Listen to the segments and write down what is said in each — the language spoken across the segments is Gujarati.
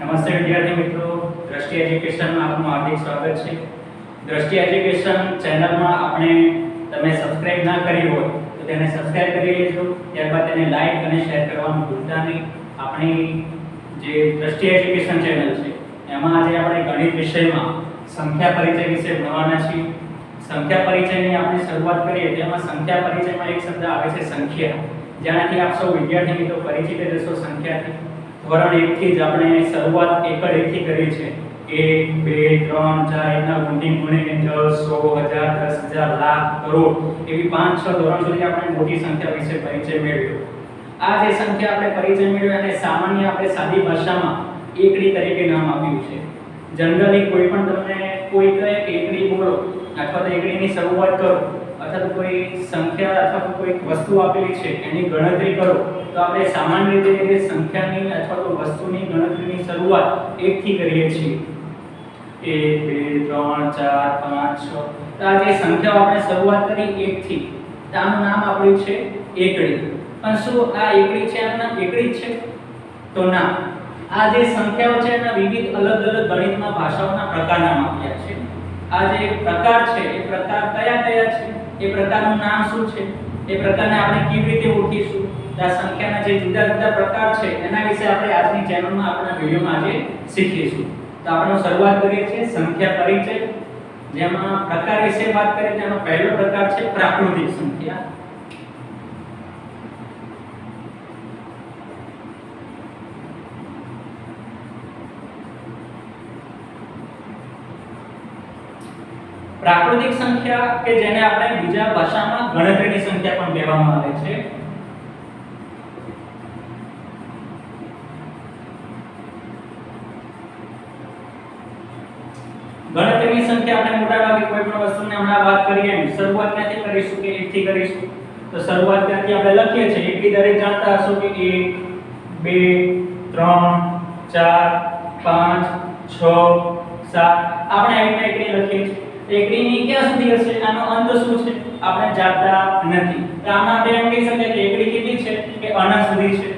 નમસ્તે વિદ્યાર્થી મિત્રો. દ્રષ્ટિ એજ્યુકેશનમાં આપનું હાર્દિક સ્વાગત છે. દ્રષ્ટિ એજ્યુકેશન ચેનલમાં આપણે તમે સબસ્ક્રાઇબ ના કરી હોય તો તેને સબસ્ક્રાઇબ કરી લેજો. ત્યારબાદ તેને લાઈક અને શેર કરવાનું ભૂલતા નહીં. આપણી જે દ્રષ્ટિ એજ્યુકેશન ચેનલ છે, એમાં આજે આપણે ગણિત વિષયમાં સંખ્યા પરિચય વિશે ભણવાના છીએ. સંખ્યા પરિચયની આપણે શરૂઆત કરીએ, તેમાં સંખ્યા પરિચયમાં એક શબ્દ આવે છે સંખ્યા. જેનાથી આપ સૌ વિદ્યાર્થી મિત્રો પરિચિત રહેશો સંખ્યાથી. ધોરણ 1 થી જ આપણે શરૂઆત એકડ એકથી કરી છે. 1 2 3 4 એના ગુણી ગુણીને 10 100 1000 10000 લાખ, કરોડ એવી પાંચ, છ ધોરણ સુધી આપણે મોટી સંખ્યા વિશે પરિચય મેળવ્યો. આ જે સંખ્યા આપણે પરિચય મેળવ્યો અને સામાન્ય આપણે સાદી ભાષામાં એકડી તરીકે નામ આપ્યું છે. જનરલી કોઈ પણ તમને કોઈ કહે કે એકડી બોલો અથવા તો એકડીની શરૂઆત કરો અથવા તો કોઈ સંખ્યા અથવા કોઈ વસ્તુ આપેલી છે એની ગણતરી કરો. તો આપણે સામાન્ય રીતે સંખ્યાની અથવા તો વસ્તુની ગણતરીની શરૂઆત એકથી કરીએ છીએ. એક, બે, ત્રણ, ચાર, પાંચ, છ. તો આ જે સંખ્યાઓ આપણે શરૂઆત કરી એકથી આનું નામ આપણું છે એકડી. પણ શું આ એકડી છે? આનું એકડી છે? તો ના. આ જે સંખ્યાઓ છે એના વિવિધ અલગ અલગ ગણિતમાં ભાષાઓના પ્રકાર નામ આપ્યા છે. આ જે પ્રકાર છે, એ પ્રકાર કયા કયા છે? એ પ્રકારનું નામ શું છે? એ પ્રકારને આપણે કેવી રીતે ઓળખીશું? આ સંખ્યાના જે જુદા જુદા પ્રકાર છે, એના વિશે આપણે આજની ચેનલમાં આપણા વિડીયોમાં આજે શીખીશું. તો આપણે શરૂઆત કરીએ છીએ સંખ્યા પરિચય. જેમાં પ્રકાર વિશે વાત કરીએ તેનો પહેલો પ્રકાર છે પ્રાકૃતિક સંખ્યા. પ્રાકૃતિક સંખ્યા કે જેને આપણે બીજા ભાષામાં ગણતરીની સંખ્યા પણ કહેવામાં આવે છે. ગણતરીની આપણે આપણે મોટાભાગે કોઈ પણ વસ્તુને હમણાં વાત કરીએ એમ શરૂઆત ક્યાંથી કરીશું કે 1 થી કરીશું? તો શરૂઆત ક્યાંથી આપણે લખીએ છીએ. એકથી દરેક જાણતા હશો કે 1 2 3 4 5 6 7 આપણે એમને એકડી લખીએ છીએ. એકડીની ક્યાં સુધી હશે? આનો અંત શું છે? આપણે જાણતા નથી. તો આમાં આપણે એમ કહી શકીએ કે એકડી કેટલી છે? કે અનંત સુધી છે.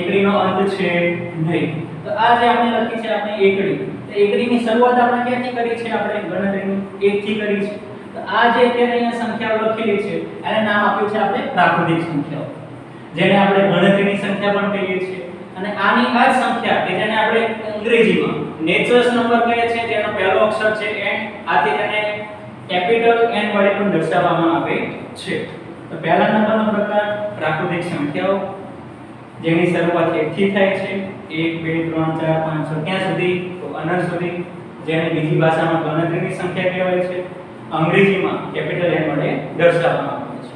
એકડીનો અંત છે નહીં. તો આ જે આપણે લખી છે, આપણે એકડી. તો એકડીની શરૂઆત આપણે ક્યાંથી કરી છે? આપણે ગણતરીની 1 થી કરી છે. તો આ જે અત્યારે અહીંયા સંખ્યાઓ લખેલી છે, એને નામ આપ્યું છે આપણે પ્રાકૃતિક સંખ્યાઓ. જેને આપણે ગણતરીની સંખ્યા પણ કહીએ છીએ. અને આની આ સંખ્યા કે જેને આપણે અંગ્રેજીમાં નેચરલ્સ નંબર કહે છે જેનો પહેલો અક્ષર છે n, આથી તેને કેપિટલ n વડે પણ દર્શાવવામાં આવે છે. તો પહેલા નંબરનો પ્રકાર પ્રાકૃતિક સંખ્યાઓ જેની શરૂઆત 1 થી થાય છે 1 2 3 4 5 6 ક્યાં સુધી? તો અનંત સુધી, જેને બીજી ભાષામાં ગણતરીની સંખ્યા કહેવાય છે. અંગ્રેજીમાં કેપિટલ n વડે દર્શાવવામાં આવે છે.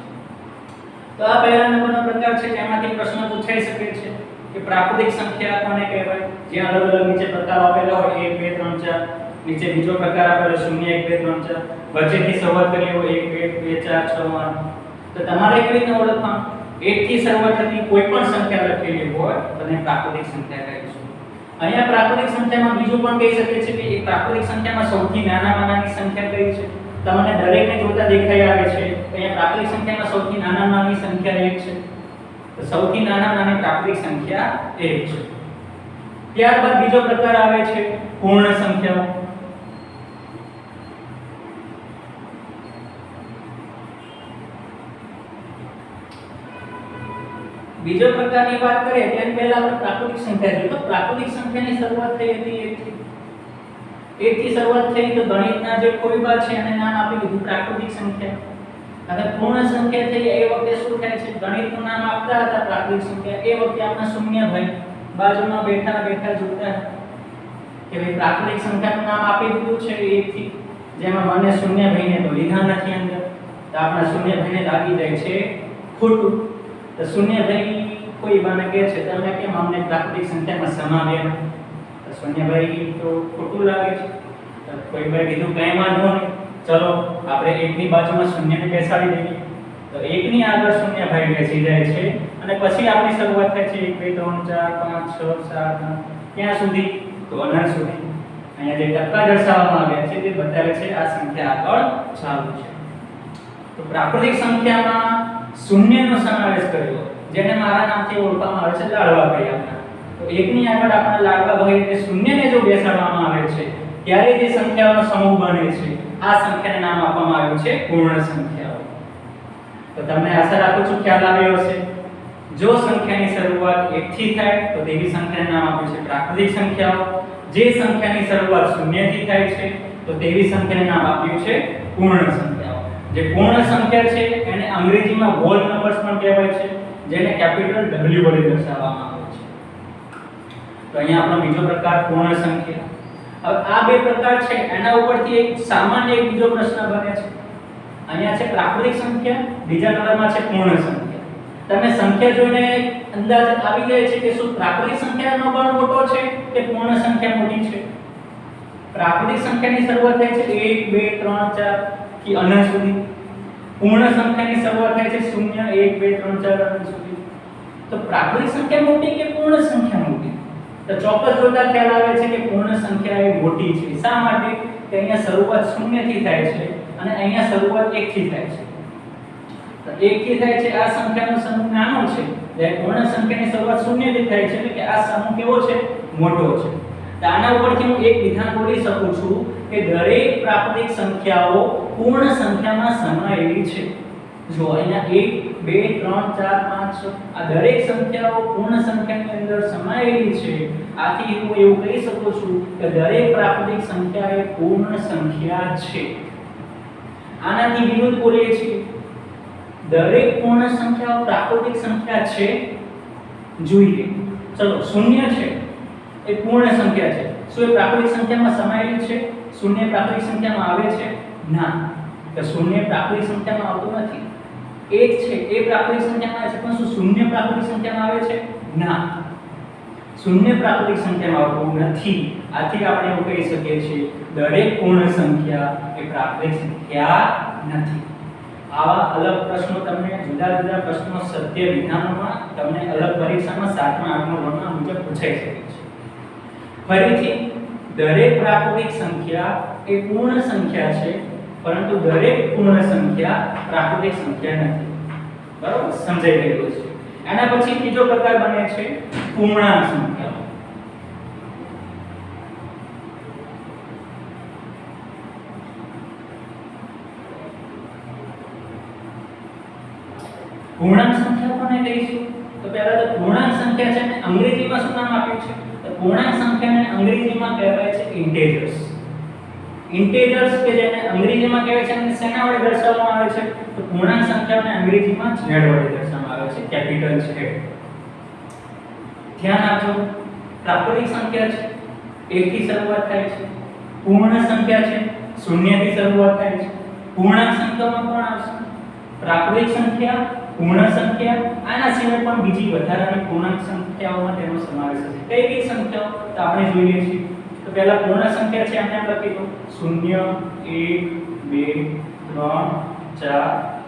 તો આ પહેલા નંબરનો પ્રકાર છે જેમાંથી પ્રશ્ન પૂછાઈ શકે છે કે પ્રાકૃતિક સંખ્યા કોને કહેવાય? જે અલગ અલગ નીચે પ્રકાર આપેલા હોય 1 2 3 4 નીચે બીજો પ્રકાર આપેલો 0 1 2 3 4 વચ્ચેથી શરૂઆત કરીએ હોય 1 2 2 4 6 8 તો તમારે કેવી રીતે ઓળખવાનું? 1 થી શરૂઆત થતી કોઈ પણ સંખ્યા લખેલી હોય તેને પ્રાકૃતિક સંખ્યા કહીશું અહીંયા પ્રાકૃતિક સંખ્યામાં બીજું પણ કહી શકીએ છીએ કે એ પ્રાકૃતિક સંખ્યામાં સૌથી નાનામાં નાની સંખ્યા કઈ છે? તમને દરેકને જોતા દેખાઈ આવે છે અહીંયા પ્રાકૃતિક સંખ્યામાં સૌથી નાનામાં નાની સંખ્યા 1 છે. તો સૌથી નાના નાની પ્રાકૃતિક સંખ્યા 1 છે. ત્યારબાદ બીજો પ્રકાર આવે છે પૂર્ણ સંખ્યાઓ. બીજો પ્રકારની વાત કરીએ તેમ પહેલા આપણે પ્રાકૃતિક સંખ્યા જોઈએ તો પ્રાકૃતિક સંખ્યાની શરૂઆત થઈ હતી 1 થી 1 થી શરૂઆત થઈ તો ગણિતના જે કોઈ બા છે એને નામ આપી દીધું પ્રાકૃતિક સંખ્યા. અને પૂર્ણ સંખ્યા થઈ એ વખતે શું થાય છે? ગણિતનું નામ આપતા હતા પ્રાકૃતિક સંખ્યા. એ વખતે આપણે શૂન્ય ભાઈ બાજુમાં બેઠા બેઠા જોતા કે ભાઈ પ્રાકૃતિક સંખ્યાનું નામ આપી દીધું છે 1 થી. જેમાં મને શૂન્ય ભાઈને તો લીધા નથી અંદર. તો આપણા શૂન્ય ભાઈને લાગી જાય છે ખોટું. તો શૂન્ય થઈ કોઈ બાને કહે છે તમે કેમ અમને પ્રાકૃતિક સંખ્યામાં સમાવ્યા તો શૂન્યભાઈ તો ખોટું લાગે છે. તો કોઈ ભાઈ કીધું, કઈ વાંધો નહીં, ચલો, આપણે એકની બાજુમાં શૂન્યને બેસાડી દઈએ. તો એકની આગળ શૂન્ય ભાઈ બેસી જાય છે અને પછી આપણી શરૂઆત થાય છે 1 2 3 4 5 6 7 8 ક્યાં સુધી? તો અનંત સુધી. અહીંયા જે ટકા દર્શાવવામાં આવ્યા છે, તે બતાવે છે આ સંખ્યા આગળ ચાલુ છે. તો પ્રાકૃતિક સંખ્યામાં શૂન્યનો સમાવેશ કર્યો. જેને મારા નામથી ઓળખવામાં આવે છે લાડવા ભાઈ આપણા. તો એકની આગળ આપણે લાડવા ભાઈ એટલે શૂન્યને જો બેસાડવામાં આવે છે, ત્યારે જે સંખ્યાઓનો સમૂહ બને છે. આ સંખ્યાને નામ આપવામાં આવ્યું છે પૂર્ણ સંખ્યાઓ. તો તમને આશા રાખું છું ખ્યાલ આવ્યો હશે. જો સંખ્યાની શરૂઆત 1 થી થાય, તો તેવી સંખ્યાને નામ આપ્યું છે પ્રાકૃતિક સંખ્યાઓ. જે સંખ્યાની શરૂઆત શૂન્યથી થાય છે, તો તેવી સંખ્યાને નામ આપ્યું છે પૂર્ણ સંખ્યાઓ. જે પૂર્ણ સંખ્યા છે એને અંગ્રેજીમાં હોલ નંબર્સ પણ કહેવાય છે, જેને કેપિટલ W વડે દર્શાવવામાં આવે છે. તો અહીંયા આપણો બીજો પ્રકાર પૂર્ણ સંખ્યા. હવે આ બે પ્રકાર છે, એના ઉપરથી એક સામાન્ય એક બીજો પ્રશ્ન બને છે. અહીંયા છે પ્રાકૃતિક સંખ્યા, બીજા નંબરમાં છે પૂર્ણ સંખ્યા. તમે સંખ્યા જોઈને અંદાજ આવી જાય છે કે શું પ્રાકૃતિક સંખ્યાનો ગણ મોટો છે કે પૂર્ણ સંખ્યા મોટી છે? પ્રાકૃતિક સંખ્યાની શરૂઆત થાય છે 1 2 3 4 થી અનંત સુધી. પૂર્ણ સંખ્યાની શરૂઆત થાય છે 0 1 2 3 4 અનંત સુધી. તો પ્રાકૃતિક સંખ્યા મોટી કે પૂર્ણ સંખ્યા મોટી? તો ચોક્કસ જોતા ખ્યાલ આવે છે કે પૂર્ણ સંખ્યા એ મોટી છે. શા માટે? કે અહીંયા શરૂઆત 0 થી થાય છે અને અહીંયા શરૂઆત 1 થી થાય છે. તો 1 થી થાય છે, આ સંખ્યાનો સમૂહ નાનો છે. જ્યારે પૂર્ણ સંખ્યાની શરૂઆત 0 થી થાય છે, એટલે કે આ સમૂહ કેવો છે? મોટો છે. તો આના ઉપરથી હું એક વિધાન બોલી શકું છું કે દરેક પ્રાકૃતિક સંખ્યાઓ પૂર્ણ સંખ્યામાં સમાયેલી છે. જો અહીંયા 1 2 3 4 5 6 આ દરેક સંખ્યાઓ પૂર્ણ સંખ્યાની અંદર સમાયેલી છે. આથી હું એવું કહી શકું છું કે દરેક પ્રાકૃતિક સંખ્યા એ પૂર્ણ સંખ્યા છે. આનાથી વિરુદ્ધ બોલીએ છીએ. દરેક પૂર્ણ સંખ્યાઓ પ્રાકૃતિક સંખ્યા છે? જોઈએ. ચલો, શૂન્ય છે. એ પૂર્ણ સંખ્યા છે. શું એ પ્રાકૃતિક સંખ્યામાં સમાયેલી છે? શૂન્ય પ્રાકૃતિક સંખ્યામાં આવે છે? ના. તો શૂન્ય પ્રાકૃતિક સંખ્યામાં આવતું નથી. એક છે, એ પ્રાકૃતિક સંખ્યામાં આવે છે, પણ શું શૂન્ય પ્રાકૃતિક સંખ્યામાં આવે છે? ના. શૂન્ય પ્રાકૃતિક સંખ્યામાં આવતું નથી. આથી આપણે એવું કહી શકીએ છીએ, દરેક પૂર્ણ સંખ્યા એ પ્રાકૃતિક સંખ્યા નથી. આવા અલગ પ્રશ્નો તમને, જુદા જુદા પ્રશ્નો સત્ય વિધાનોમાં તમને અલગ પરીક્ષામાં સાતમા, આઠમા ધોરણમાં મુજબ પૂછાઈ શકે છે. ફરીથી, દરેક પ્રાકૃતિક સંખ્યા એ પૂર્ણ સંખ્યા છે પરંતુ દરેક પૂર્ણ સંખ્યા પ્રાકૃતિક સંખ્યા નથી. બરોબર? સમજાઈ ગયું છે એના પછી ત્રીજો પ્રકાર બને છે પૂર્ણાંક સંખ્યા. પૂર્ણાંક સંખ્યા કોને કહીશું? તો પહેલા તો પૂર્ણાંક સંખ્યા છે ને અંગ્રેજીમાં શું નામ આપ્યું છે? તો પૂર્ણાંક સંખ્યાને અંગ્રેજીમાં કહેવાય છે ઇન્ટેજર્સ. ઇન્ટેજર્સ કે જેને અંગ્રેજીમાં કહેવાય છે અને શેના વડે દર્શાવવામાં આવે છે? તો પૂર્ણાંક સંખ્યાને અંગ્રેજીમાં z વડે દર્શાવવામાં આવે છે. Capital Z. ધ્યાન આપજો. પ્રાકૃતિક સંખ્યા છે. 1 થી શરૂઆત થાય છે. પૂર્ણ સંખ્યા છે. શૂન્યથી શરૂઆત થાય છે. પૂર્ણાંક સંખ્યામાં કોણ આવશે? પ્રાકૃતિક સંખ્યા, પૂર્ણ સંખ્યા. આના સિવાય પણ બીજી વધારાની પૂર્ણાંક સંખ્યાઓમાં તેનો સમાવેશ થશે કઈ કઈ સંખ્યાઓ? તો આપણે જોઈએ છીએ. પહેલા પૂર્ણ સંખ્યા છે આપણે લખી દો. 0 1 2 3 4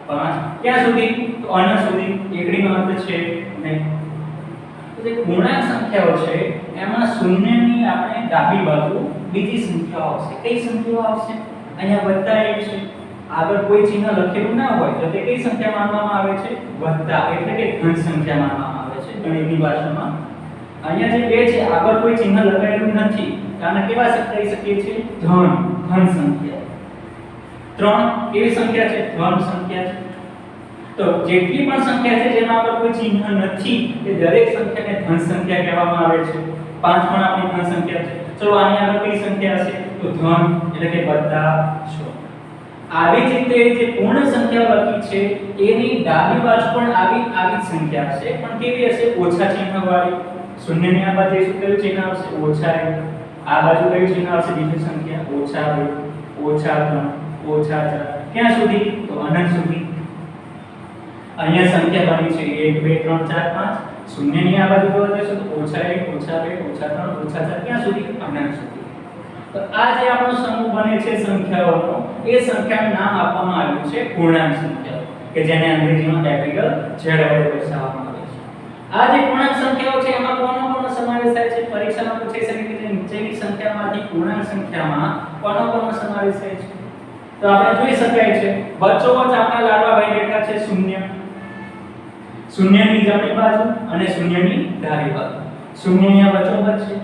5 ક્યાં સુધી? તો અન સુધી એકડીનો અંત છે નહીં. જે પૂર્ણાંક સંખ્યાઓ છે, એમાં શૂન્યની આપણે ડાબી બાજુ બીજી સંખ્યાઓ આવશે. કઈ સંખ્યાઓ આવશે? અહીંયા વત્તા એક છે. આગળ કોઈ ચિહ્ન લખેલું ના હોય, તો તે કઈ સંખ્યા માનવામાં આવે છે? વત્તા, એટલે કે ધન સંખ્યા માનવામાં આવે છે ગણિતની ભાષામાં. અહીંયા જે બે છે, આગળ કોઈ ચિહ્ન લગાવેલું નથી. આને કેવા કહી શકીએ છીએ? ધન ધન સંખ્યા. ત્રણ કેવી સંખ્યા છે? ધન સંખ્યા છે. તો જેટલી પણ સંખ્યા છે જેના પર કોઈ ચિહ્ન નથી, એ દરેક સંખ્યાને ધન સંખ્યા કહેવામાં આવે છે. પાંચ પણ આપણી ધન સંખ્યા છે. ચલો આની આગળ કઈ સંખ્યા હશે? તો ધન, એટલે કે બધા છો. આવી જ રીતે જે પૂર્ણ સંખ્યા લખી છે, એની ડાબી બાજુ પણ આવી આવી સંખ્યા છે પણ કેવી હશે? ઓછા ચિહ્ન વાળી શૂન્યની આ બાજુ શું કર્યું? ચિહ્ન આવશે. ઓછા આ બાજુ કયું ચિહ્ન આવશે? બીજી સંખ્યા ઓછા બે ઓછા ત્રણ, ઓછા ચાર. ક્યાં સુધી? તો અનંત સુધી. અહીંયા સંખ્યા બની છે 1 2 3 4 5 શૂન્યની આ બાજુ જોવા જશો તો ઓછા 1 ઓછા 2 ઓછા 3 ઓછા 4 ક્યાં સુધી? અનંત સુધી. તો આ જે આપણો સમૂહ બને છે સંખ્યાઓનો, એ સંખ્યાનું નામ આપવામાં આવ્યું છે પૂર્ણાંક સંખ્યાઓ, કે જેને અંગ્રેજીમાં કેપિટલ Z વડે દર્શાવવામાં આવે છે. આ જે પૂર્ણાંક સંખ્યાઓ છે, એમાં કોનો કોનો સમાવેશ થાય છે? પરીક્ષામાં પૂછાઈ શકે નીચેની સંખ્યામાંથી પૂર્ણાંક સંખ્યામાં કોનો કોનો સમાવેશ થાય છે. તો આપણે જોઈ શકાય છે વચ્ચોવચ આપણા લાડવાભાઈ બેઠા છે શૂન્ય. શૂન્યની જમણી બાજુ અને શૂન્યની ડાબી બાજુ. આ વચ્ચોવચ છે.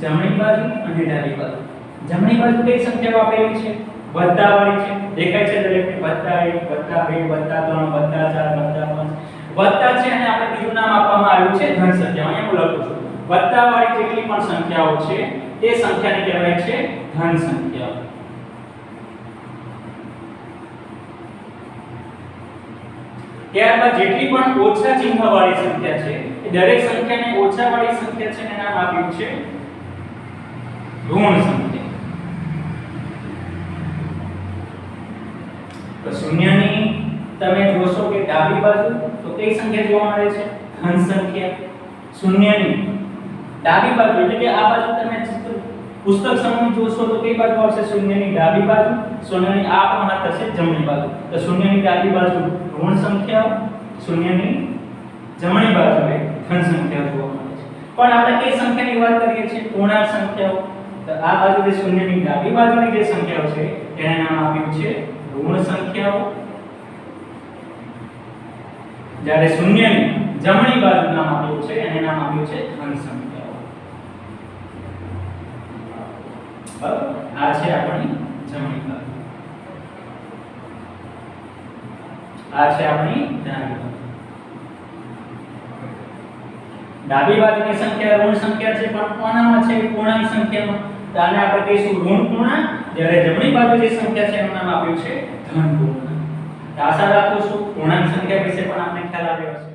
જમણી બાજુ અને ડાબી બાજુ. જમણી બાજુ કઈ સંખ્યાઓ આપેલી છે? વત્તા વાળી છે. દેખાય છે દરેકને વત્તા 1 વત્તા 2 વત્તા 3 વત્તા 4 વત્તા 5 વત્તા છે અને આપણે બીજું નામ આપવામાં આવ્યું છે ધન સંખ્યા. અહીંયા હું લખું છું. વત્તા વાળી જેટલી પણ સંખ્યાઓ છે તે સંખ્યાને કહેવાય છે ધન સંખ્યા. ત્યારબાદ જેટલી પણ ઓછા ચિહ્ન વાળી સંખ્યા છે, એ દરેક સંખ્યાને ઓછા વાળી સંખ્યા છે એને નામ આપ્યું છે ઋણ સંખ્યા. તો શૂન્યની તમે જોશો કે ડાબી બાજુ તો કઈ સંખ્યા જોવા મળે છે? ધન સંખ્યા. શૂન્યની. ડાબી બાજુ, એટલે કે આ બાજુ તમે પુસ્તક સમૂહ જોશો તો કઈ બાજુ આવશે? શૂન્યની ડાબી બાજુ, શૂન્યની આ પણ થશે જમણી બાજુ. તો શૂન્યની ડાબી બાજુ ઋણ સંખ્યાઓ શૂન્યની જમણી બાજુએ ધન સંખ્યાઓ જોવા મળે છે. પણ આપણે કઈ સંખ્યાની વાત કરીએ છીએ? પૂર્ણાંક સંખ્યાઓ. તો આ બાજુ જે શૂન્યની ડાબી બાજુની જે સંખ્યાઓ છે તેને નામ આપ્યું છે ઋણ સંખ્યાઓ. જ્યારે શૂન્યની જમણી બાજુ નામ આપ્યું છે, એને નામ આપ્યું છે ધન સંખ્યાઓ. બરાબર? આ છે આપણી જમણી બાજુ આ છે આપણી ડાબી બાજુ ડાબી બાજુની સંખ્યા ઋણ સંખ્યા છે, પણ કોનામાં છે? પૂર્ણાંક સંખ્યામાં. તો આને આપણે કહીશું ઋણ પૂર્ણાંક. જ્યારે જમણી બાજુ જે સંખ્યા છે, એનું નામ આપ્યું છે ધન પૂર્ણાંક. આશા રાખું છું, પૂર્ણાંક સંખ્યા વિશે પણ આપણે ખ્યાલ આવ્યો હશે.